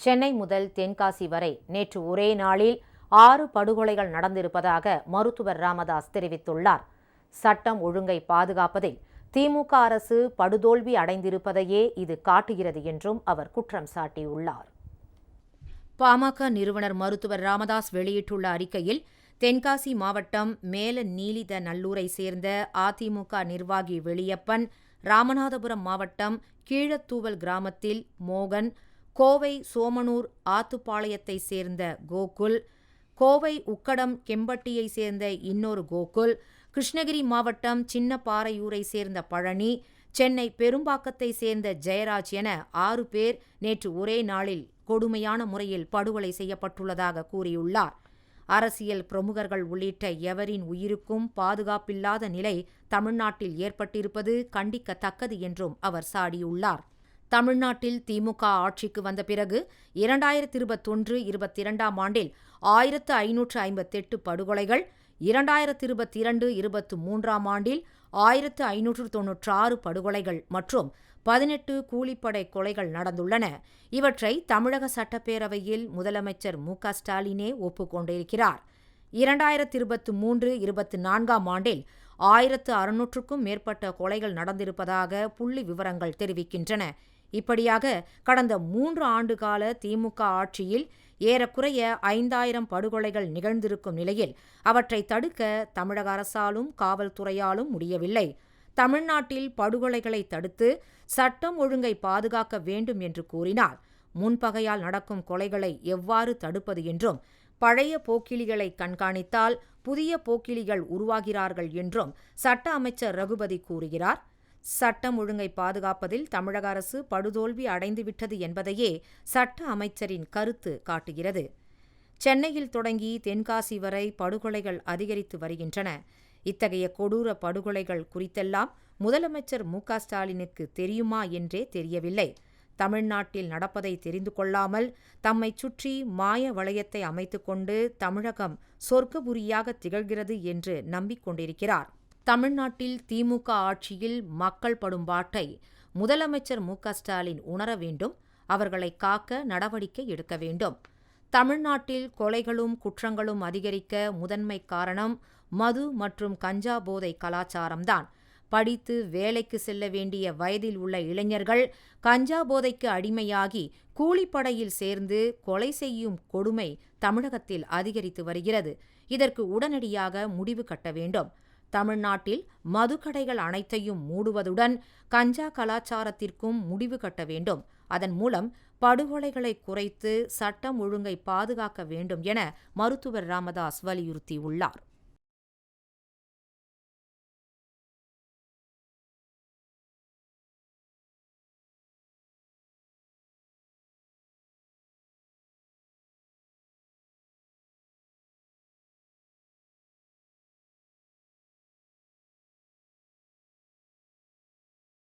சென்னை முதல் தென்காசி வரை நேற்று ஒரே நாளில் ஆறு படுகொலைகள் நடந்திருப்பதாக மருத்துவர் ராமதாஸ் தெரிவித்துள்ளார். சட்டம் ஒழுங்கை பாதுகாப்பதில் திமுக அரசு படுதோல்வி அடைந்திருப்பதையே இது காட்டுகிறது என்றும் அவர் குற்றம் சாட்டியுள்ளார். பாமக நிறுவனர் மருத்துவர் ராமதாஸ் வெளியிட்டுள்ள அறிக்கையில் தென்காசி மாவட்டம் மேல நீலித நல்லூரை சேர்ந்த அதிமுக நிர்வாகி வெளியப்பன் ராமநாதபுரம் மாவட்டம் கீழத்தூவல் கிராமத்தில் மோகன் கோவை சோமனூர் ஆத்துப்பாளையத்தை சேர்ந்த கோகுல் கோவை உக்கடம் கெம்பட்டியை சேர்ந்த இன்னொரு கோகுல் கிருஷ்ணகிரி மாவட்டம் சின்னப்பாறையூரை சேர்ந்த பழனி சென்னை பெரும்பாக்கத்தை சேர்ந்த ஜெயராஜ் என ஆறு பேர் நேற்று ஒரே நாளில் கொடுமையான முறையில் படுகொலை செய்யப்பட்டுள்ளதாக கூறியுள்ளார். அரசியல் பிரமுகர்கள் உள்ளிட்ட எவரின் உயிருக்கும் பாதுகாப்பில்லாத நிலை தமிழ்நாட்டில் ஏற்பட்டிருப்பது கண்டிக்கத்தக்கது என்றும் அவர் சாடியுள்ளார். தமிழ்நாட்டில் திமுக ஆட்சிக்கு வந்த பிறகு இரண்டாயிரத்தி இருபத்தொன்று இருபத்தி இரண்டாம் ஆண்டில் ஆயிரத்து ஐநூற்று ஐம்பத்தெட்டு படுகொலைகள் இரண்டாயிரத்தி இருபத்தி இரண்டு இருபத்து மூன்றாம் ஆண்டில் ஆயிரத்து ஐநூற்று தொன்னூற்றாறு படுகொலைகள் மற்றும் பதினெட்டு கூலிப்படை கொலைகள் நடந்துள்ளன. இவற்றை தமிழக சட்டப்பேரவையில் முதலமைச்சர் மு க ஸ்டாலினே ஒப்புக்கொண்டிருக்கிறார் இரண்டாயிரத்தி இருபத்து மூன்று இருபத்து நான்காம் ஆண்டில் ஆயிரத்து அறுநூற்றுக்கும் மேற்பட்ட கொலைகள் நடந்திருப்பதாக புள்ளி விவரங்கள் தெரிவிக்கின்றன. இப்படியாக கடந்த மூன்று ஆண்டுகால திமுக ஆட்சியில் ஏறக்குறைய ஐந்தாயிரம் படுகொலைகள் நிகழ்ந்திருக்கும் நிலையில் அவற்றை தடுக்க தமிழக அரசாலும் காவல்துறையாலும் முடியவில்லை. தமிழ்நாட்டில் படுகொலைகளை தடுத்து சட்டம் ஒழுங்கை பாதுகாக்க வேண்டும் என்று கூறினால் முன்பகையால் நடக்கும் கொலைகளை எவ்வாறு தடுப்பது என்றும் பழைய போக்கிலிகளை கண்காணித்தால் புதிய போக்கிலிகள் உருவாகிறார்கள் என்றும் சட்ட அமைச்சர் ரகுபதி கூறுகிறார். சட்டம் ஒழுங்கை பாதுகாப்பதில் தமிழக அரசு படுதோல்வி அடைந்துவிட்டது என்பதையே சட்ட அமைச்சரின் கருத்து காட்டுகிறது. சென்னையில் தொடங்கி தென்காசி வரை படுகொலைகள் அதிகரித்து வருகின்றன. இத்தகைய கொடூர படுகொலைகள் குறித்தெல்லாம் முதலமைச்சர் மு ஸ்டாலினுக்கு தெரியுமா என்றே தெரியவில்லை. தமிழ்நாட்டில் நடப்பதை தெரிந்து கொள்ளாமல் தம்மை சுற்றி மாய வளையத்தை அமைத்துக்கொண்டு தமிழகம் சொர்க்கபுரியாக திகழ்கிறது என்று நம்பிக்கொண்டிருக்கிறார். தமிழ்நாட்டில் திமுக ஆட்சியில் மக்கள் படும் பாட்டை முதலமைச்சர் மு. க. ஸ்டாலின் உணர வேண்டும் அவர்களை காக்க நடவடிக்கை எடுக்க வேண்டும். தமிழ்நாட்டில் கொலைகளும் குற்றங்களும் அதிகரிக்க முதன்மை காரணம் மது மற்றும் கஞ்சா போதை கலாச்சாரம்தான். படித்து வேலைக்கு செல்ல வேண்டிய வயதில் உள்ள இளைஞர்கள் கஞ்சா போதைக்கு அடிமையாகி கூலிப்படையில் சேர்ந்து கொலை செய்யும் கொடுமை தமிழகத்தில் அதிகரித்து வருகிறது. இதற்கு உடனடியாக முடிவு கட்ட வேண்டும். தமிழ்நாட்டில் மதுக்கடைகள் அனைத்தையும் மூடுவதுடன் கஞ்சா கலாச்சாரத்திற்கும் முடிவு கட்ட வேண்டும். அதன் மூலம் படுகொலைகளை குறைத்து சட்டம் ஒழுங்கை பாதுகாக்க வேண்டும் என மருத்துவர் ராமதாஸ் வலியுறுத்தியுள்ளார்.